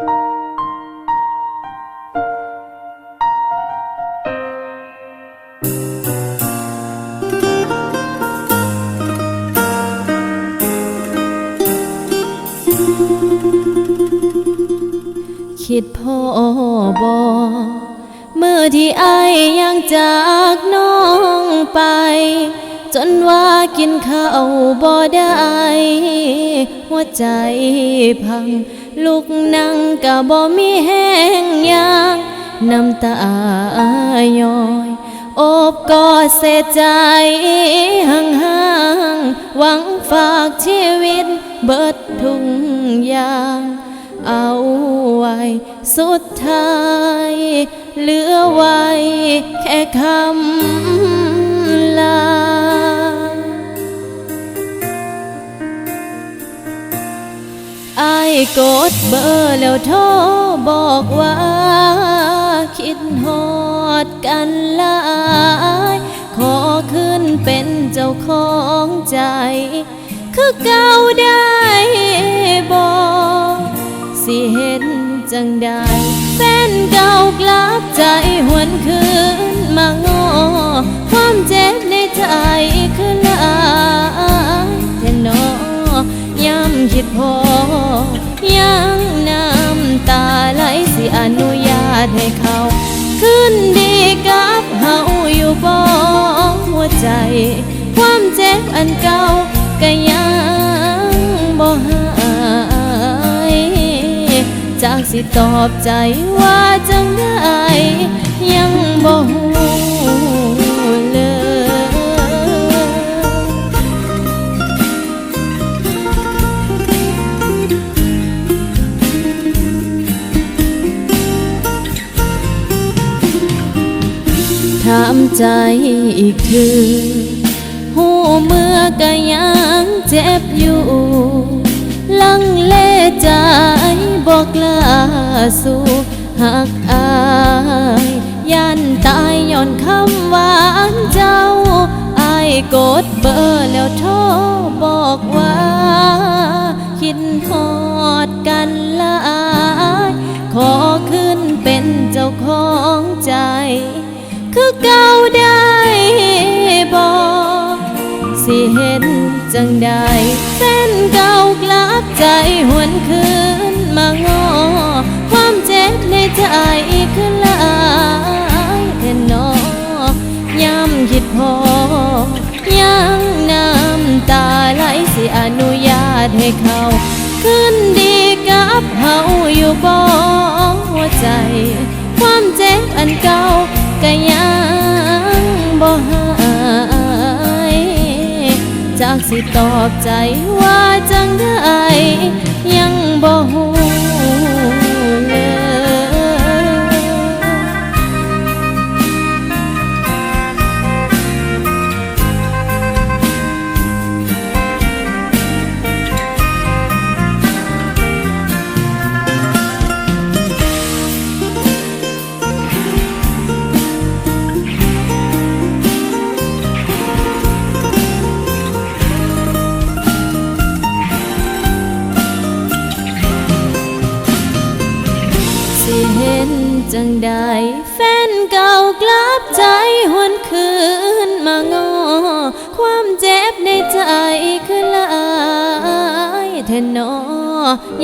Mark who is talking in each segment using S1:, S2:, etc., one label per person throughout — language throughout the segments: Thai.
S1: คิดพ่อบอเมื่อที่ไอยยังจากน้องไป จนว่ากินข้าวบ่ได้ หัวใจพัง ลุกนั่งกะบ่มีแห้งยางน้ำตาย้อยอบกอดเสียใจห่างๆหวังฝากชีวิตเบิดทุกอย่าง เอาไว้สุดท้ายเหลือไว้แค่คำลา กดเบอร์แล้วโทรบอกว่า คิดฮอดกันหลายขอขึ้นเป็นเจ้าของใจ คือเก่าได้บอกสิเห็นจังได้แฟนเก่ากลับใจหวนคืนมางอ ความเจ็บในใจคือหลายแต่นอย้ำคิดพอ ยังน้ำตาไหลสิอนุญาตให้เขา ขึ้นดีกับเฮาอยู่บ่หัวใจ ความเจ็บอันเก่าก็ยังบ่หายจากสิตอบใจว่าจังได้ยังบ่ฮู้เามใจอีกทีหูเมื่อก็ยังเจ็บอยู่ ลังเลใจบอกลาสู่หักอายยันตายย้อนคำหวานเจ้าอายกดเบอร์แล้วโทรบอกว่า คิดฮอดกันลาย ขอขึ้นเป็นเจ้าของใจ คือเก่าได้บอกสิเห็นจังได้แฟนเก่ากลับใจหวนคืนมางอ ความเจ็บในใจคือลายแต่นอย้ำคิดพอยังน้ำตาไหลสิอนุญาตให้เขาขึ้นดีกับเฮาอยู่บ่หัวใจ ความเจ็บอันเก่า สิตอบใจว่าจังได้ยังบ่ฮู้ เห็นจังใดแฟนเก่ากลับใจหวนคืนมางอ ความเจ็บในใจคือลายแทนน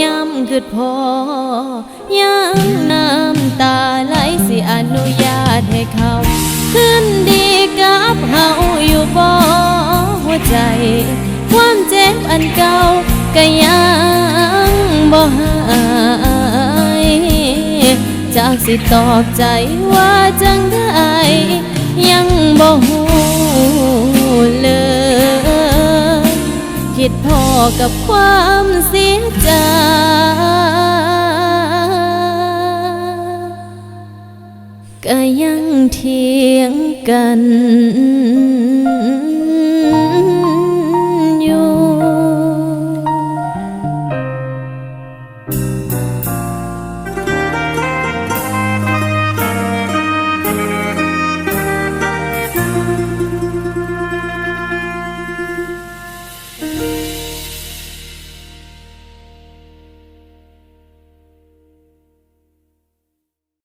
S1: ย้ำคือพอยังน้ำตาไหลสิอนุญาตให้เขา ขึ้นดีกับเฮาอยู่บ่หัวใจ ความเจ็บอันเก่าก็ยังากสิตอบใจว่าจังได้ยังบ่ฮู้เลย คิดพอกับความเสียใจก็ยังเถียงกัน